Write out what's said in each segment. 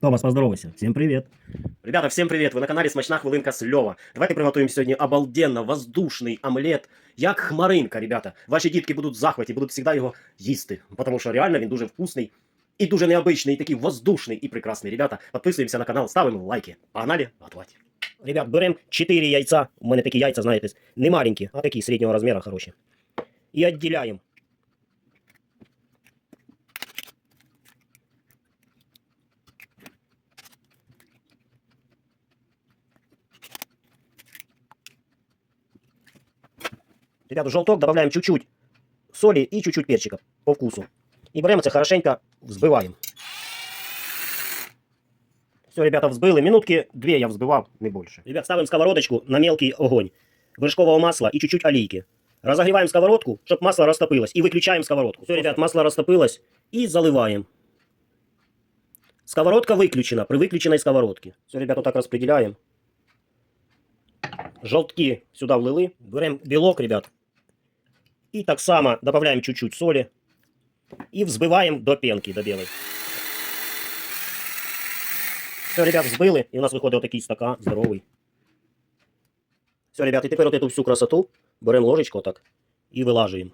Томас, поздоровайся. Всем привет. Ребята, всем привет! Ви на каналі Смачна Хвилинка з Льова. Давайте приготуємо сьогодні обалденно воздушний омлет, як хмаринка, ребята. Ваші дітки будуть в захваті, будуть завжди його їсти, тому що реально він дуже вкусний і дуже необычний, і такий воздушний і прекрасний. Ребята, підписуємося на канал, ставимо лайки. Погнали, готувати. Ребят, берем 4 яйца. У мене такі яйця, знаєте, не маленькі, а такі середнього розміру хороші. І відділяємо. Ребят, в желток добавляем чуть-чуть соли и чуть-чуть перчика по вкусу. И берем хорошенько взбиваем. Все, ребята, взбили. Минутки две я взбивав, не больше. Ребят, ставим сковородочку на мелкий огонь. Вершкового масла и чуть-чуть олейки. Разогреваем сковородку, чтобы масло растопилось. И выключаем сковородку. Все, ребят, масло растопилось. И заливаем. Сковородка выключена при выключенной сковородке. Все, ребят, вот так распределяем. Желтки сюда влили. Берем белок, ребят. И так само добавляем чуть-чуть соли. И взбиваем до пенки, до белой. Все, ребят, взбили, і у нас виходить отакий стакан здоровий. Все, ребят, і тепер от эту всю красоту беремо ложечку отак і вилажуємо.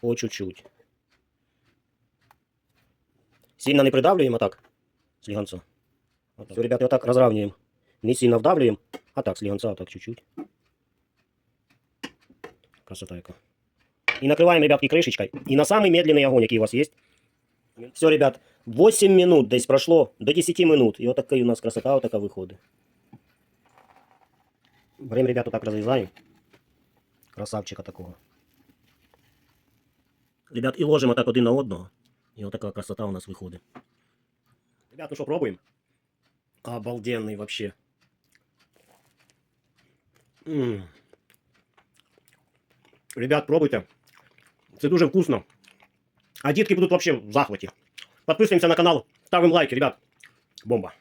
По чуть-чуть. Сильно не придавлюємо так, слегонца. Все, ребят, і отак розравнюємо. Не сильно вдавлюємо, а так, слегонца, отак чуть-чуть. Красота яка. И накрываем, ребятки, крышечкой. И на самый медленный огонь, який у вас есть. Все, ребят, 8 минут десь прошло, до 10 минут. И вот такая у нас красота вот така виходить. Берем, ребят, вот так разрезаем. Красавчика такого. Ребят, і ложимо так один на одного. І от така красота у нас виходить. Ребят, ну що, пробуємо? Обалденний вообще. М. Ребят, пробуйте. Це дуже вкусно. А дітки будуть вообще в захваті. Підписуємося на канал, ставимо лайки, ребят. Бомба.